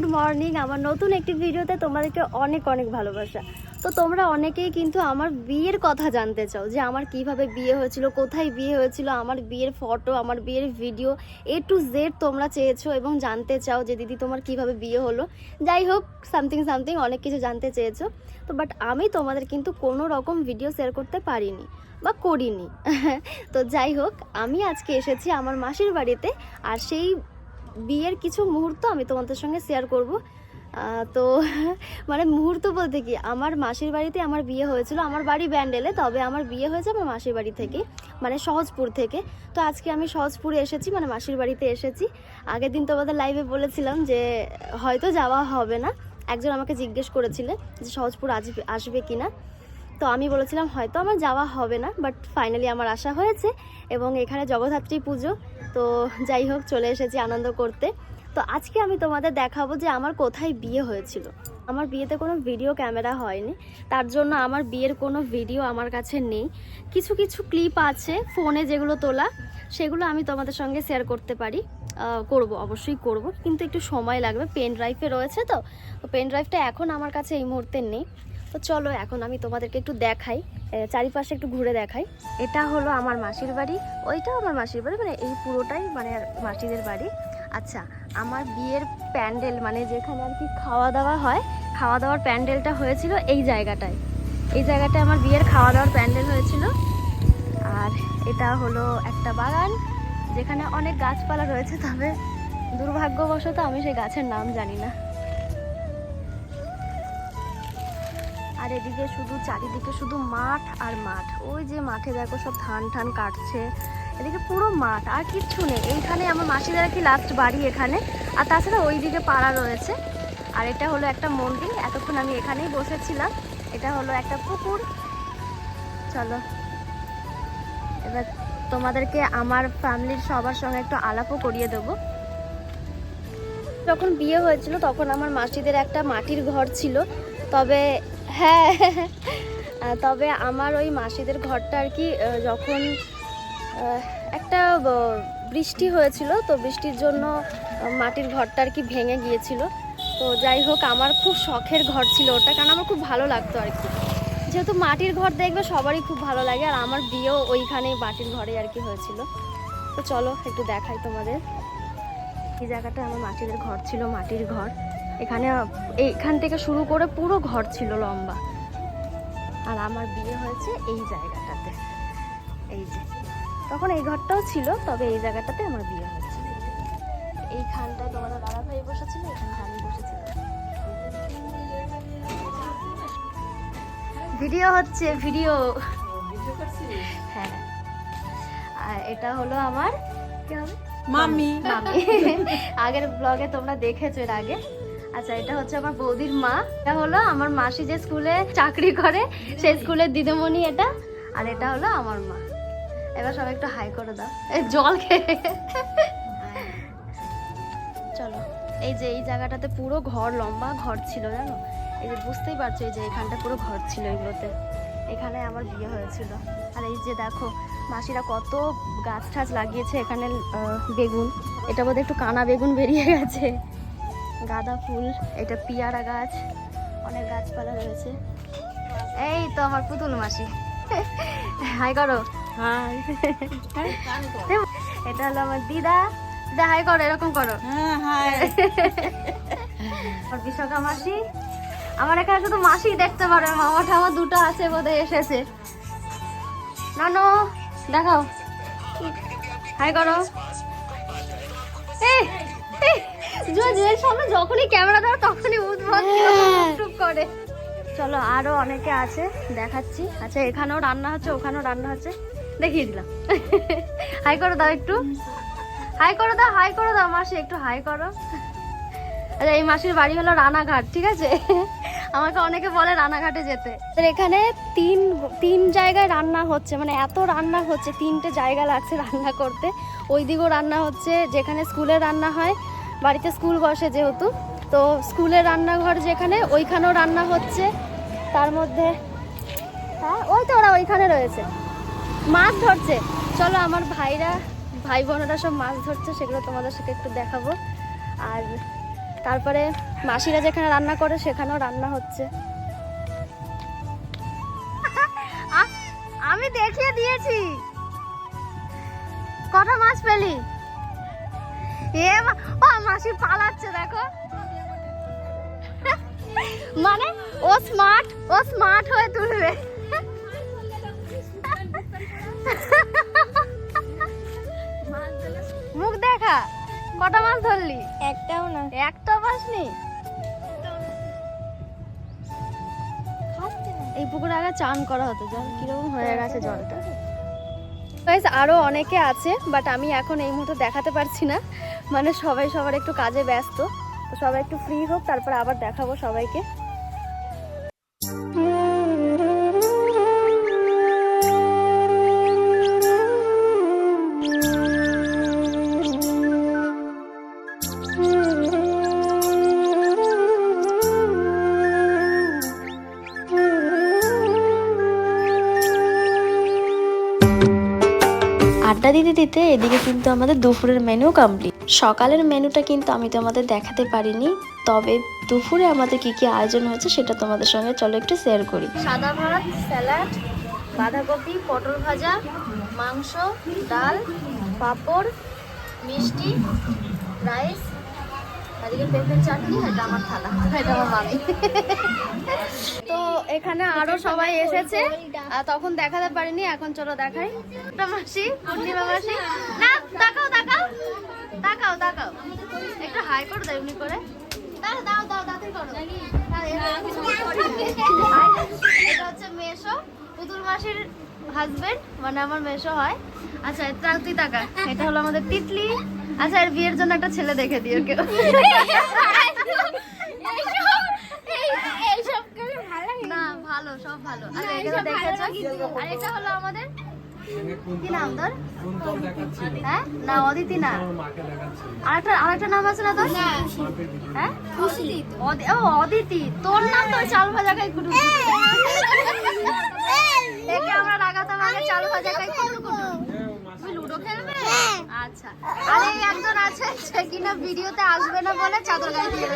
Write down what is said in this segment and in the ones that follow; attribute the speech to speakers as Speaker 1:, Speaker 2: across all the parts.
Speaker 1: Good morning. আমার নতুন একটি ভিডিওতে তোমাদেরকে অনেক অনেক ভালোবাসা। তো তোমরা অনেকেই কিন্তু আমার বিয়ের কথা জানতে চাও, যে আমার কীভাবে বিয়ে হয়েছিল, কোথায় বিয়ে হয়েছিল, আমার বিয়ের ফটো, আমার বিয়ের ভিডিও এ টু জেড তোমরা চেয়েছো এবং জানতে চাও যে দিদি তোমার কীভাবে বিয়ে হলো। যাই হোক সামথিং সামথিং অনেক কিছু জানতে চেয়েছো। তো বাট আমি তোমাদের কিন্তু কোনো রকম ভিডিও শেয়ার করতে পারিনি বা করিনি। তো যাই হোক, আমি আজকে এসেছি আমার মাসির বাড়িতে, আর সেই বিয়ের কিছু মুহূর্ত আমি তোমাদের সঙ্গে শেয়ার করব। তো মানে মুহূর্ত বলতে কি, আমার মাসির বাড়িতে আমার বিয়ে হয়েছিল, আমার বাড়ি ব্যান্ডেলে, তবে আমার বিয়ে হয়েছে আমার মাসির বাড়ি থেকে মানে সহজপুর থেকে। তো আজকে আমি সহজপুরে এসেছি মানে মাসির বাড়িতে এসেছি। আগের দিন তোমাদের লাইভে বলেছিলাম যে, হয়তো যাওয়া হবে না। একজন আমাকে জিজ্ঞেস করেছিলে যে, সহজপুর আসবে আসবে কি না তো আমি বলেছিলাম, হয়তো আমার যাওয়া হবে না বাট ফাইনালি আমার আসা হয়েছে, এবং এখানে জগদ্ধাত্রী পুজো। তো যাই হোক, চলে এসেছি আনন্দ করতে। তো আজকে আমি তোমাদের দেখাবো যে আমার কোথায় বিয়ে হয়েছিল। আমার বিয়েতে কোনো ভিডিও ক্যামেরা হয়নি। তার জন্য আমার বিয়ের কোনো ভিডিও আমার কাছে নেই। কিছু কিছু ক্লিপ আছে ফোনে যেগুলো তোলা, সেগুলো আমি তোমাদের সঙ্গে শেয়ার করতে পারি। করব, অবশ্যই করব। কিন্তু একটু সময় লাগবে। পেন ড্রাইভে রয়েছে তো পেন ড্রাইভটা এখন আমার কাছে এই মুহূর্তে নেই। তো চলো এখন আমি তোমাদেরকে একটু দেখাই চারিপাশে একটু ঘুরে দেখাই। এটা হলো আমার মাসির বাড়ি, ওইটাও আমার মাসির বাড়ি মানে এই পুরোটাই মানে মাসিদের বাড়ি। আচ্ছা আমার বিয়ের প্যান্ডেল মানে যেখানে আর কি খাওয়া দাওয়া হয় খাওয়া দাওয়ার প্যান্ডেলটা হয়েছিল এই জায়গাটায়। এই জায়গাটায় আমার বিয়ের খাওয়া দাওয়ার প্যান্ডেল হয়েছিল। আর এটা হলো একটা বাগান, যেখানে অনেক গাছপালা রয়েছে, তবে দুর্ভাগ্যবশত আমি সেই গাছের নাম জানি না। আর এদিকে শুধু চারিদিকে শুধু মাঠ আর মাঠ। ওই যে মাঠে দেখো সব ধান ঠান কাটছে। এদিকে পুরো মাঠ, আর কিচ্ছু নেই। এইখানে আমার মাসিদের কি লাস্ট বাড়ি এখানে। আর তাছাড়া ওই দিকে পাড়া রয়েছে। আর এটা হলো একটা মন্দির। এতক্ষণ আমি এখানেই বসেছিলাম। এটা হলো একটা পুকুর। চলো। এবার তোমাদেরকে আমার ফ্যামিলির সবার সঙ্গে একটু আলাপও করিয়ে দেবো। যখন বিয়ে হয়েছিল, তখন আমার মাসিদের একটা মাটির ঘর ছিল। তবে হ্যাঁ। তবে আমার ওই মাসিদের ঘরটা আর কি যখন একটা বৃষ্টি হয়েছিল, তো বৃষ্টির জন্য মাটির ঘরটা আর কি ভেঙে গিয়েছিল। তো যাই হোক, আমার খুব শখের ঘর ছিল ওটা, কারণ আমার খুব ভালো লাগতো আর কি। যেহেতু মাটির ঘর দেখবে সবারই খুব ভালো লাগে, আর আমার বিয়েও ওইখানেই মাটির ঘরে আর কি হয়েছিল। তো চলো, একটু দেখাই তোমাদের। এই জায়গাটা আমার মাটিদের ঘর ছিল, মাটির ঘর। এখানে এইখান থেকে শুরু করে পুরো ঘর ছিল লম্বা। আর আমার বিয়ে হয়েছে এই জায়গাটাতে। এই যে তখন এই ঘরটাও ছিল তবে এই জায়গাটাতে আমার বিয়ে হয়েছে। এইখানটায় তোমাদের দাদা ভাই বসেছিল এখানটা আমি বসেছিলাম। ভিডিও হচ্ছে ভিডিও। হ্যাঁ। আর এটা হলো আমার কি হবে?
Speaker 2: মামি
Speaker 1: মামি আগের ব্লগে তোমরা দেখেছ এর আগে। আচ্ছা এটা হচ্ছে আমার বৌদির মা। এটা হলো আমার মাসি যে স্কুলে চাকরি করে, সেই স্কুলের দিদিমণি এটা, আর এটা হলো আমার মা। এবার সবাই একটু হাই করে দাও। এই জল খেয়ে। চলো, এই যে এই জায়গাটাতে পুরো ঘর, লম্বা ঘর ছিল, জানো? এই যে বুঝতেই পারছ, এই যে এখানটা পুরো ঘর ছিল এগুলোতে। এখানে আমার বিয়ে হয়েছিল। আর এই যে দেখো, মাসিরা কত গাছ টাছ লাগিয়েছে এখানে বেগুন। এটা বোধহয় একটু কানা বেগুন বেরিয়ে গেছে। গাঁদা ফুল এটা পিয়ারা গাছ অনেক গাছপালা রয়েছে। এই তো আমার পুতুল মাসি। হাই করো।
Speaker 2: হাই।
Speaker 1: এটা হলো আমার দিদা। দিদা হাই করো এরকম করো।
Speaker 2: হ্যাঁ
Speaker 1: আর বিশাখা মাসি। আমার এখানে শুধু মাসি দেখতে পারে মামা ঠামা দুটো আছে বোধহয় এসেছে। নানো দেখাও। হাই করো। এই, জোয়ের সামনে যখনই ক্যামেরা ধরো তখনই উদ্ভব টুক করে। চলো আরও অনেকে আছে দেখাচ্ছি। আচ্ছা এখানেও রান্না হচ্ছে ওখানেও রান্না হচ্ছে। দেখিয়ে দিলাম। হাই করো দাও একটু। হাই করো দাও হাই করো দাও মাসি একটু হাই করো। আচ্ছা এই মাসির বাড়ি হলো রানাঘাট ঠিক আছে? আমাকে অনেকে বলে রানাঘাটে যেতে। এখানে তিন তিন জায়গায় রান্না হচ্ছে মানে এত রান্না হচ্ছে তিনটে জায়গা লাগছে রান্না করতে। ওই দিকেও রান্না হচ্ছে যেখানে স্কুলে রান্না হয় বাড়িতে স্কুল বসে যেহেতু, তো স্কুলের রান্নাঘর যেখানে, ওইখানেও রান্না হচ্ছে। তার মধ্যে হ্যাঁ ওই তো ওরা ওইখানে রয়েছে। মাছ ধরছে। চলো আমার ভাইরা, ভাই বোনেরা সব মাছ ধরছে, সেগুলো তোমাদের সাথে একটু দেখাবো। আর তারপরে মাসিরা যেখানে রান্না করে, সেখানেও রান্না হচ্ছে। আমি দেখিয়ে দিয়েছি। কটা মাছ পেলি? এ ও মাসি পালাচ্ছে দেখো। মানে ও স্মার্ট ও স্মার্ট হয়ে তুলবে। মুখ দেখা কটা মাছ ধরলি?
Speaker 2: একটাও না।
Speaker 1: একটা পাসনি? এই পুকুরে আগে চান করা হতো জল কীরকম হয়ে গেছে জলটা। গাইস আরও অনেকে আছে বাট আমি এখন এই মুহূর্তে দেখাতে পারছি না। মানে সবাই সবার একটু কাজে ব্যস্ত। তো সবাই একটু ফ্রি হোক, তারপর আবার দেখাবো সবাইকে।
Speaker 3: আড্ডা দিতে দিতে এদিকে কিন্তু আমাদের দুপুরের মেনু কমপ্লিট সকালের মেনুটা কিন্তু আমি তোমাদের দেখাতে পারিনি, তবে দুপুরে আমাদের কি কি আয়োজন হয়েছে সেটা তোমাদের সঙ্গে চলো একটু শেয়ার করি।
Speaker 1: সাদা ভাত, স্যালাড, বাঁধাকপি, পটল ভাজা, মাংস, ডাল, পাঁপড়, মিষ্টি, রাইস, এদিকে চাটনি, এটা আমার থালা, এটা আমার মামি। তো এখানে আরও সবাই এসেছে তখন দেখাতে পারিনি, এখন চলো দেখাই। মাসি পূর্ণিমা মাসি? না তাকাও তাকাও। একটু হাই করে দাও এমনি করে। দাও দাও দাও তাড়াতাড়ি করো। এটা- হচ্ছে মেশো। পুতুল মাসির হাজবেন্ড মানে আমার মেশো হয়। আচ্ছা এটা তুই টাকা এটা হলো আমাদের তিতলি। আচ্ছা এর বিয়ের জন্য একটা ছেলে দেখে দিও কেউ। না ভালো সব ভালো। আচ্ছা এটা দেখেছ? আর এটা হলো আমাদের কি নাম তোর? হ্যাঁ? না অদিতি না? আরেকটা আরেকটা নাম আছে না তোর? হ্যাঁ? ও অদিতি। তোর নাম তো ওই চাল ভাজা খাই কুটু একে আমরা আগে চাল ভাজা খাই কুটু কুটু লুডো খেলবে? আচ্ছা। আর একজন আছে সে কিনা ভিডিওতে আসবে না বলে চাদর গায়ে দিয়ে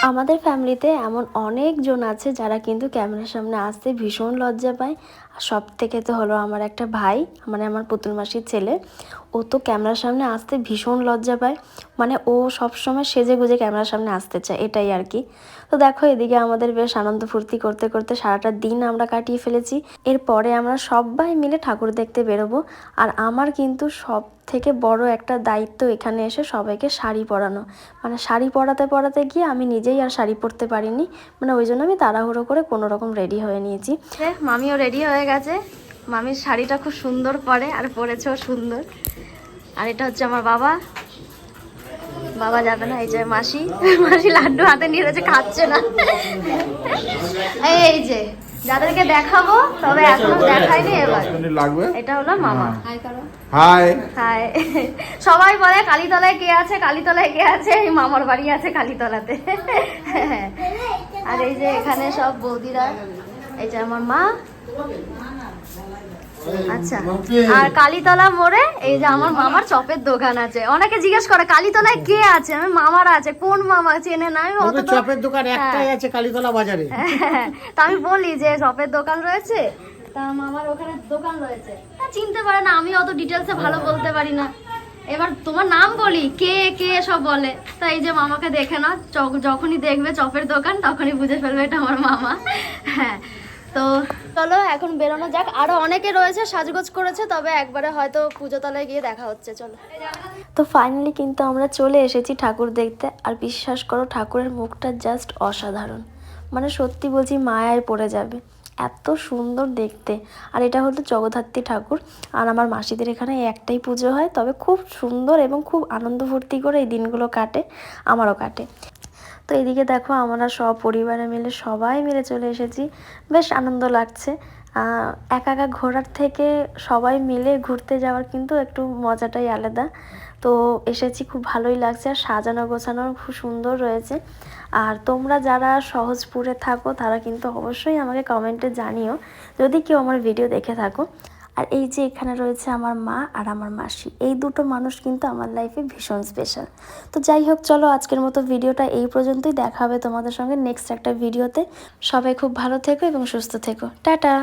Speaker 3: আমাদের ফ্যামিলিতে এমন অনেকজন আছে যারা কিন্তু ক্যামেরার সামনে আসতে ভীষণ লজ্জা পায়। আর সব থেকে তো হলো আমার একটা ভাই মানে আমার পুতুল মাসির ছেলে। ও তো ক্যামেরার সামনে আসতে ভীষণ লজ্জা পায়। মানে ও সবসময় সেজে গুজে ক্যামেরার সামনে আসতে চায়, এটাই আর কি। তো দেখো এদিকে আমাদের বেশ আনন্দ ফুর্তি করতে করতে সারাটা দিন আমরা কাটিয়ে ফেলেছি। এরপরে আমরা সবাই মিলে ঠাকুর দেখতে বেরোবো। আর আমার কিন্তু সব থেকে বড় একটা দায়িত্ব এখানে এসে সবাইকে শাড়ি পরানো। মানে শাড়ি পরাতে পরাতে গিয়ে আমি নিজেই আর শাড়ি পরতে পারিনি। মানে ওই জন্য আমি তাড়াহুড়ো করে কোনো রকম রেডি হয়ে নিয়েছি।
Speaker 1: এ, মামিও রেডি হয়ে গেছে। মামির শাড়িটা খুব সুন্দর পরে আর পরেছেও সুন্দর। আর এটা হচ্ছে আমার বাবা। বাবা যাবে না এই যে মাসি। মাসি লাড্ডু হাতে নিয়ে রয়েছে খাচ্ছে না। এই যে যাদেরকে দেখাবো তবে এখনও দেখাইনি এবার।
Speaker 4: লাগবে?
Speaker 1: এটা হলো মামা।
Speaker 4: হাই।
Speaker 1: হাই। সবাই বলে কালীতলায় কে আছে কালীতলায় কে আছে? এই মামার বাড়ি আছে কালীতলাতে। আর এই যে এখানে সব বৌদিরা। এই যে আমার মা। আচ্ছা আর কালীতলা মোড়ে এই যে আমার মামার চপের দোকান আছে। অনেকে জিজ্ঞেস করে কালীতলায় কে আছে? আমি মামার আছে কোন মামা চেনে না? আমি অত
Speaker 5: চপের দোকান একটাই আছে কালীতলা বাজারে।
Speaker 1: হ্যাঁ, তা আমি বলি যে শপের দোকান রয়েছে তা মামার ওখানে দোকান রয়েছে। চিনতে পারে না আমি অত ডিটেলসে ভালো বলতে পারি না। এবার তোমার নাম বলি কে কে সব বলে? তা এই যে মামাকে দেখে না যখনই দেখবে চপের দোকান তখনই বুঝে ফেলবে এটা আমার মামা। হ্যাঁ। তো চলো, এখন বেরোনো যাক। আরও অনেকে রয়েছে, সাজগোজ করেছে, তবে একবারে হয়তো পুজো তলায় গিয়ে দেখা হচ্ছে, চলো।
Speaker 3: তো ফাইনালি কিন্তু আমরা চলে এসেছি ঠাকুর দেখতে, আর বিশ্বাস করো, ঠাকুরের মুখটা জাস্ট অসাধারণ। মানে সত্যি বলছি, মায়ায় পড়ে যাবে। এত সুন্দর দেখতে। আর এটা হলো জগদ্ধাত্রী ঠাকুর। আর আমার মাসিদের এখানে একটাই পুজো হয়, তবে খুব সুন্দর এবং খুব আনন্দ ফুর্তি করে এই দিনগুলো কাটে, আমারও কাটে। তো এদিকে দেখো আমরা সব পরিবারে মিলে সবাই মিলে চলে এসেছি। বেশ আনন্দ লাগছে। একা একা ঘোরার থেকে সবাই মিলে ঘুরতে যাওয়ার কিন্তু একটু মজাটাই আলাদা। তো এসেছি খুব ভালোই লাগছে আর সাজানো গোছানো খুব সুন্দর রয়েছে। আর তোমরা যারা সহজপুরে থাকো তারা কিন্তু অবশ্যই আমাকে কমেন্টে জানিও। যদি কেউ আমার ভিডিও দেখে থাকো আর এই যে এখানে রয়েছে আমার মা আর আমার মাসি, এই দুটো মানুষ কিন্তু আমার লাইফে ভীষণ স্পেশাল তো যাই হোক, চলো আজকের মতো ভিডিওটা এই পর্যন্তই। দেখা হবে তোমাদের সঙ্গে নেক্সট একটা ভিডিওতে সবাই খুব ভালো থেকো এবং সুস্থ থেকো। টাটা!